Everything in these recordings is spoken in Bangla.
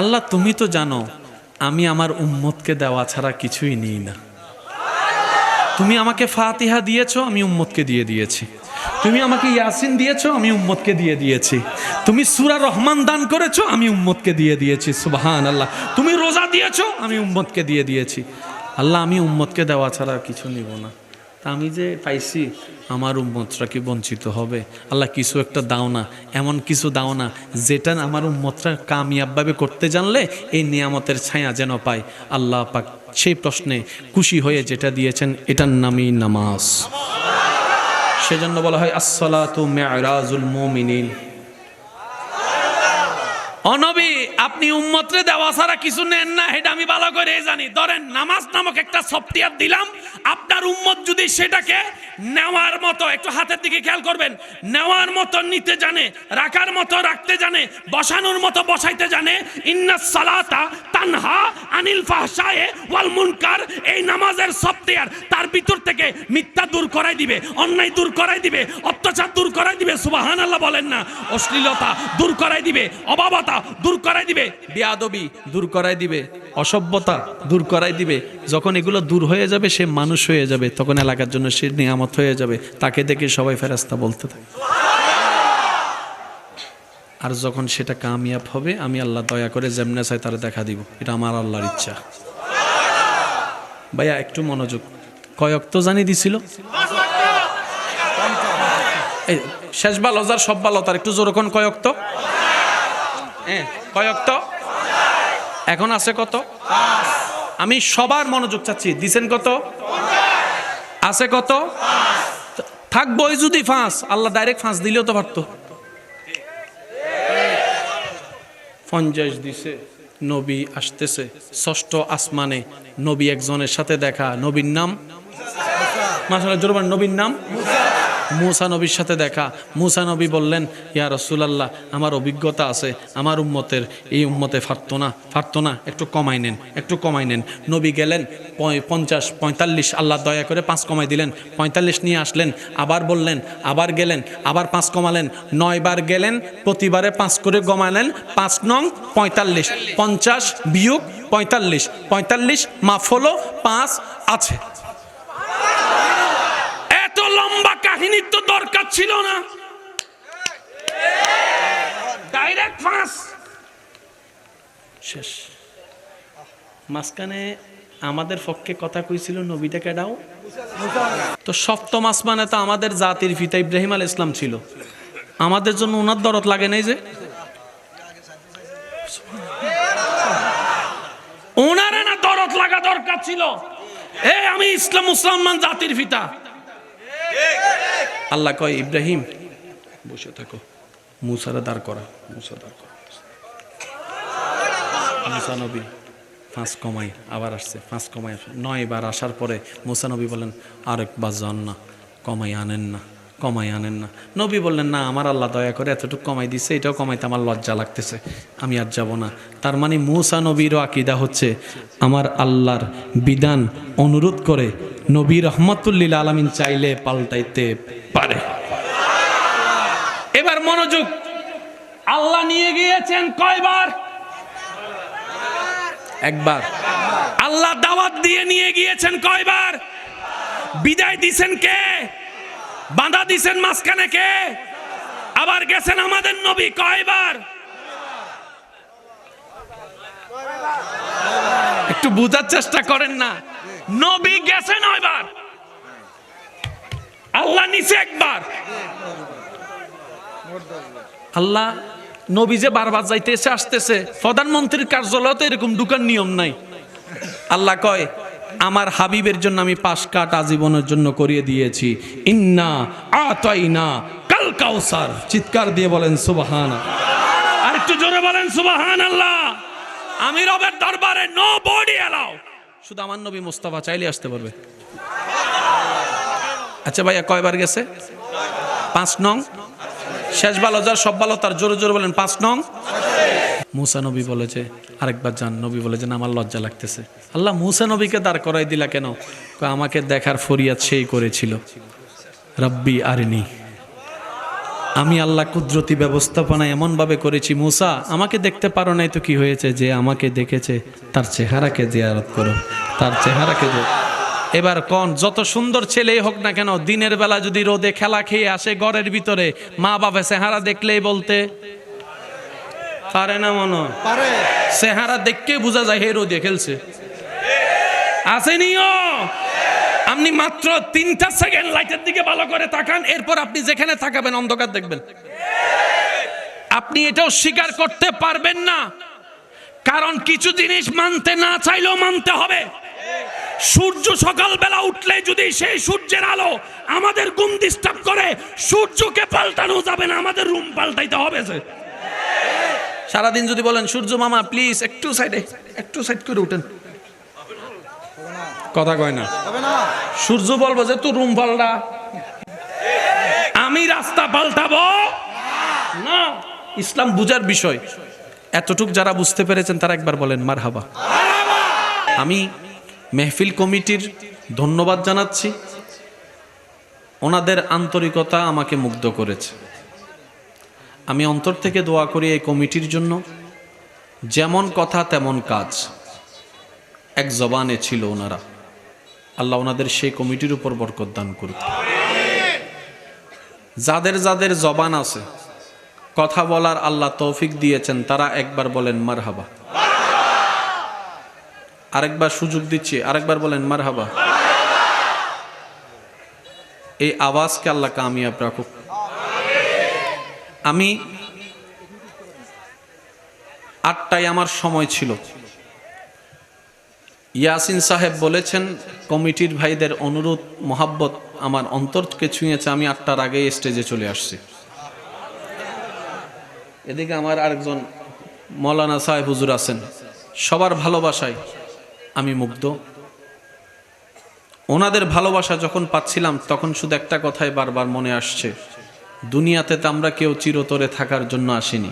আল্লাহ, তুমি তো জানো, আমি আমার উম্মতকে দেওয়া ছাড়া কিছুই নিই না। তুমি আমাকে ফাতিহা দিয়েছ, আমি উম্মতকে দিয়ে দিয়েছি। তুমি আমাকে ইয়াসিন দিয়েছ, আমি উম্মতকে দিয়ে দিয়েছি। তুমি সুরা রহমান দান করেছ, আমি উম্মতকে দিয়ে দিয়েছি। সুবাহান আল্লাহ তুমি রোজা দিয়েছ, আমি উম্মতকে দিয়ে দিয়েছি। আল্লাহ, আমি উম্মতকে দেওয়া ছাড়া কিছু নিব না। তা আমি যে পাইছি, আমার উম্মতরা কি বঞ্চিত হবে? আল্লাহ কিছু একটা দাও না, এমন কিছু দাও না, যেটা আমার উম্মতরা কামিয়াবভাবে করতে জানলে এই নিয়ামতের ছায়া যেন পায়। আল্লাহ পাক সেই প্রশ্নে খুশি হয়ে যেটা দিয়েছেন, এটার নামই নামাজ। সেজন্য বলা হয়, আসসালাতু মেরাজুল মুমিনিন। অনবী আপনি উম্মতরে দেওয়া ছাড়া কিছু নেন না এটা আমি ভালো করে জানি। ধরেন, নামাজ নামক একটা সফটওয়্যার দিলাম আপনার উম্মত যদি সেটাকে নেওয়ার মতো, একটু হাতের দিকে খেয়াল করবেন, নেওয়ার মতো, নিতে জানে, রাখার মতো, রাখতে জানে, বসানোর মতো, বসাইতে জানে, ইন্না সালাতা তানহা আনিল ফাহশায়ে ওয়াল মুনকার, এই নামাজের সফটওয়্যার তার ভিতর থেকে মিথ্যা দূর করাই দিবে, অন্যায় দূর করাই দিবে, অত্যাচার দূর করাই দিবে, সুবহানাল্লাহ বলেন না, অশ্লীলতা দূর করাই দিবে, অবাবতা দূর করাই দিবে, বিয়াদবি দূর করাই দিবে। অসভ্যতা দূর করাই দিবে। যখন এগুলো দূর হয়ে যাবে, সে মানুষ হয়ে যাবে। তখন এলাকার জন্য সে নিয়ামত হয়ে যাবে। তাকে দেখে সবাই ফেরাস্তা বলতে থাকে। আর যখন সেটা কামিয়াব হবে, আমি আল্লাহ দয়া করে যেমনে চাই তারা দেখা দিব। এটা আমার আল্লাহর ইচ্ছা। ভাইয়া, একটু মনোযোগ। কয়ক তো জানি দিছিল? এই, শেষ ভালো যার সব ভালো তার একটু জোরক্ষণ কয়ক তো হ্যাঁ কয়ক তো এখন আছে কত? আমি সবার মনোযোগ চাচ্ছি। দিছেন কত? আছে কত? থাকবোই যদি ফাঁস। আল্লাহ ডাইরেক্ট ফাঁস দিলেও তো পারতো। পঞ্চাশ দিছে, নবী আসতেছে। ষষ্ঠ আসমানে নবী একজনের সাথে দেখা। নবীর নাম? মাসাল্লাহ জোরবান, নবীর নাম? মুসা নবীর সাথে দেখা। মুসা নবী বললেন, ইয়া রসুলাল্লাহ, আমার অভিজ্ঞতা আছে, আমার উম্মতের, এই উম্মতে ফারতো না ফারতো না, একটু কমাই নেন, একটু কমাই নেন। নবী গেলেন পঞ্চাশ, পঁয়তাল্লিশ, আল্লাহ দয়া করে পাঁচ কমাই দিলেন। পঁয়তাল্লিশ নিয়ে আসলেন, আবার বললেন, আবার গেলেন, আবার পাঁচ কমালেন। নয়বার গেলেন, প্রতিবারে পাঁচ করে কমালেন পাঁচ নং পঁয়তাল্লিশ। পঞ্চাশ বিয়োগ পঁয়তাল্লিশ পঁয়তাল্লিশ মাফ হলো পাঁচ আছে এত লম্বা কাহিনীর তো দরকার ছিল না। ডাইরেক্ট ফাঁস শেষ। মাঝখানে আমাদের পক্ষে কথা কইছিল, নবীটা কেডাও? তো সপ্তম আসমানে তো আমাদের জাতির পিতা ইব্রাহিম আল ইসলাম ছিল। আমাদের জন্য ওনার দরদ লাগে নাই যে। ওনারে না দরদ লাগা দরকার ছিল। এ, আমি ইসলাম মুসলমান জাতির পিতা। আল্লাহ কয়, ইব্রাহিম, বসে থাকো। মুসারা দাঁড় করা, মুসা দাঁড় করা। মুসা নবী পাঁচ কমাই, আবার আসছে, ফাঁস কমাই। নয় বার আসার পরে মুসানবী বলেন আরেক বা যান না, কমাই আনেন না। কমাই আনেন না। নবী বললেন, না, আমার আল্লাহ দয়া করে এতটুকু কমাই দিছে, এটাও কমাইতে আমার লজ্জা লাগতেছে, আমি আর যাব না। তার মানে মুসা নবীরও আকিদা হচ্ছে, আমার আল্লাহর বিধান অনুরোধ করে নবী রহমতুল্লিল আলমিন চাইলে পাল্টাইতে পারে। এবার মনোযোগ, আল্লাহ নিয়ে গিয়েছেন কয়বার? একবার। আল্লাহ দাওয়াত দিয়ে নিয়ে গিয়েছেন কয়বার? বিদায় দিছেন কে? বাঁধা দিছেন মাঝখানে কে? আবার গেছেন আমাদের নবী কয়বার? একটু বুঝার চেষ্টা করেন না। নবী গেছেন নয়বার আল্লাহ নিচে একবার। আল্লাহ নবী যে বারবার যাইতেছে আসতেছে, প্রধানমন্ত্রীর কার্যালয় তো এরকম ঢুকার নিয়ম নাই। আল্লাহ কয় আমার হাবিবের জন্য আমি পাশ কাট আজীবনের জন্য করিয়ে দিয়েছি। ইন্না আতাইনা কাল কাউসার। চিৎকার দিয়ে বলেন সুবাহান আর একটু জোরে বলেন সুবাহান আল্লাহ। আমি রবের দরবারে নো বডি এলাও শুধু আমার নবী মুস্তাফা চাইলে আসতে পারবে। আচ্ছা ভাইয়া কয়বার গেছে? পাঁচ নং? শেষ ভালো যার সব ভালো তার জোরে জোরে বলেন পাঁচ নং? মুসা নবী বলেছে আরেকবার যান নবী বলে যে না, আমার লজ্জা লাগতেছে। আল্লাহ মুসা নবীকে দাঁড় করাই দিলা কেন? আমাকে দেখার ফরিয়াদ সেই করেছিল। রব্বি আরিনি। আমি আল্লাহ কুদরতি ব্যবস্থাপনা এমনভাবে করেছি মুসা আমাকে দেখতে পারো নাই তো কি হয়েছে? যে আমাকে দেখেছে তার চেহারাকে জিয়ারত করো তার চেহারাকে যে এবার কন যত সুন্দর ছেলেই হোক না কেন দিনের বেলা যদি রোদে খেলা খেয়ে আসে ঘরের ভিতরে মা বাবা চেহারা দেখলেই বলতে। পারে না মনে? পারে। চেহারা দেখকে বোঝা যায় হে রোদে খেলছে। আসেনিও! আপনি মাত্র তিনটা সেকেন্ড লাইটের দিকে ভালো করে তাকান এরপর আপনি যেখানে তাকাবেন অন্ধকার দেখবেন। আপনি এটাও স্বীকার করতে পারবেন না কারণ কিছু জিনিস মানতে না চাইলেও মানতে হবে। সূর্য সকালবেলা উঠলে যদি সেই সূর্যের আলো আমাদের গুম ডিস্টার্ব করে সূর্যকে পাল্টানো যাবে না আমাদের রুম পাল্টাইতে হবে যে। সারাদিন যদি বলেন, সূর্য মামা প্লিজ একটু সাইডে একটু সাইড করে উঠেন। কথা কয় না। সূর্য বলব যে তুই রুম পাল্টা আমি রাস্তা পাল্টাবো? না। ইসলাম বুঝার বিষয়। এতটুক যারা বুঝতে পেরেছেন, তারা একবার বলেন মার হাবা আমি মেহফিল কমিটির ধন্যবাদ জানাচ্ছি। ওনাদের আন্তরিকতা আমাকে মুগ্ধ করেছে। আমি অন্তর থেকে দোয়া করি এই কমিটির জন্য। যেমন কথা, তেমন কাজ। এক জবানে ছিল ওনারা। আল্লাহ ওনাদের সেই কমিটির উপর বরকত দান করুক। যাদের যাদের জবান আছে, কথা বলার আল্লাহ তৌফিক দিয়েছেন, তারা একবার বলেন মারহাবা। আরেকবার সুযোগ দিচ্ছি, আরেকবার বলেন মারহাবা। এই আওয়াজকে আল্লাহ কামিয়াব রাখুক। আমি আটটায় আমার সময় ছিল। ইয়াসিন সাহেব বলেছেন, কমিটির ভাইদের অনুরোধ, মোহাব্বত আমার অন্তরকে ছুঁয়েছে, আমি আটটার আগে স্টেজে চলে আসছি। এদিকে আমার আরেকজন মৌলানা সাহেব হুজুর আছেন। সবার ভালোবাসায় আমি মুগ্ধ। ওনাদের ভালোবাসা যখন পাচ্ছিলাম, তখন শুধু একটা কথাই বারবার মনে আসছে। দুনিয়াতে তো আমরা কেউ চিরতরে থাকার জন্য আসিনি।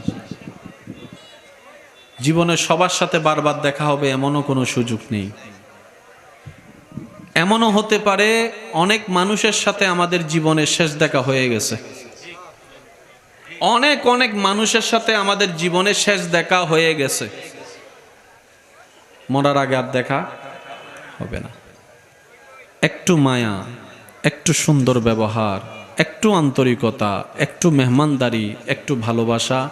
জীবনে সবার সাথে বারবার দেখা হবে এমনও কোনো সুযোগ নেই। এমনও হতে পারে অনেক মানুষের সাথে আমাদের জীবনের শেষ দেখা হয়ে গেছে। অনেক অনেক মানুষের সাথে আমাদের জীবনে শেষ দেখা হয়ে গেছে। মরার আগে আর দেখা হবে না। একটু মায়া, একটু সুন্দর ব্যবহার একটু আন্তরিকতা, একটু মেহমানদারি, একটু ভালোবাসা,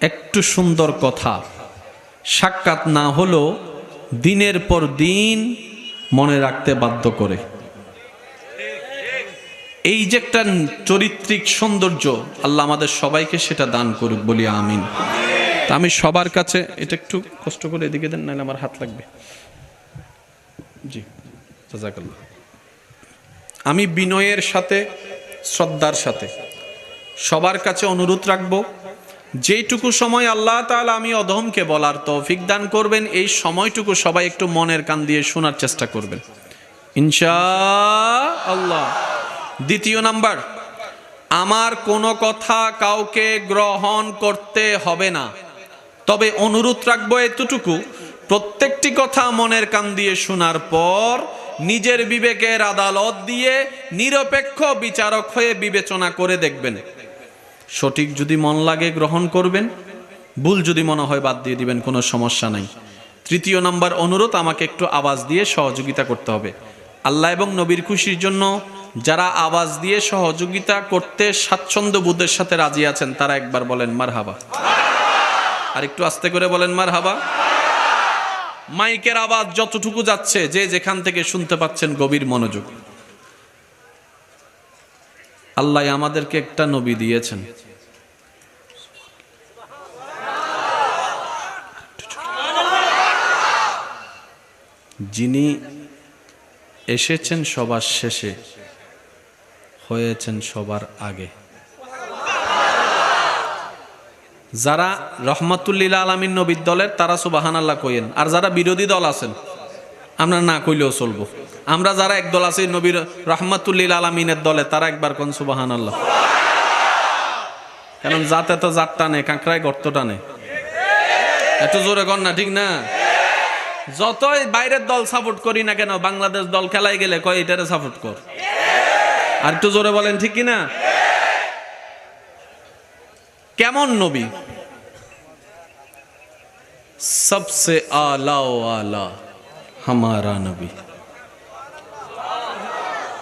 একটু সুন্দর কথা। সাক্ষাৎ না হলো দিনের পর দিন মনে রাখতে বাধ্য করে। এই যে একটা চরিত্রিক সৌন্দর্য আল্লাহ আমাদের সবাইকে সেটা দান করুক, বলি আমিন। তা আমি সবার কাছে এটা একটু কষ্ট করে এদিকে দেন, নাহলে আমার হাত লাগবে। জি, জাজাকাল্লাহ। আমি বিনয়ের সাথে শ্রদ্ধার সাথে। সবার কাছে অনুরোধ রাখব, যেইটুকু সময় আল্লাহ তাআলা আমি অধমকে বলার তৌফিক দান করবেন, এই সময়টুকু সবাই একটু মনের কান দিয়ে শোনার চেষ্টা করবেন। ইনশা আল্লাহ দ্বিতীয় নাম্বার, আমার কোনো কথা কাউকে গ্রহণ করতে হবে না। তবে অনুরোধ রাখব এতটুকু, প্রত্যেকটি কথা মনের কান দিয়ে শোনার পর নিজের বিবেকের আদালত দিয়ে নিরপেক্ষ বিচারক হয়ে বিবেচনা করে দেখবেন। সঠিক যদি মন লাগে গ্রহণ করবেন, ভুল যদি মনে হয় বাদ দিয়ে দিবেন, কোনো সমস্যা নাই। তৃতীয় নাম্বার অনুরোধ, আমাকে একটু আওয়াজ দিয়ে সহযোগিতা করতে হবে। আল্লাহ এবং নবীর খুশির জন্য যারা আওয়াজ দিয়ে সহযোগিতা করতে স্বাচ্ছন্দ্য বুদ্ধের সাথে রাজি আছেন, তারা একবার বলেন মার হাবা আর একটু আস্তে করে বলেন মার হাবা মাইকের আওয়াজ যতটুকু যাচ্ছে, যে যেখান থেকে শুনতে পাচ্ছেন গভীর মনোযোগ। আল্লাহ আমাদেরকে একটা নবী দিয়েছেন। যিনি এসেছেন সবার শেষে, হয়েছেন সবার আগে। যারা রহমতুল্লিল আলমিন নবীর দলের, তারা সুবাহান আল্লাহ কইেন আর যারা বিরোধী দল আছেন, আমরা না কইলেও চলবো। আমরা যারা এক দল আছি নবীর রহমতুল্লিল আলমিনের দলে, তারা একবার কোন সুবাহান আল্লাহ কারণ যাতে তো জাত টানে কাঁকড়ায় গর্ত টানে এত জোরে কর না, ঠিক না? যতই বাইরের দল সাপোর্ট করি না কেন, বাংলাদেশ দল খেলায় গেলে কয়, এটারে সাপোর্ট কর। আর একটু জোরে বলেন, ঠিক কি না? কেমন নবী? সবসে আলা ও আলা হামারা নবী।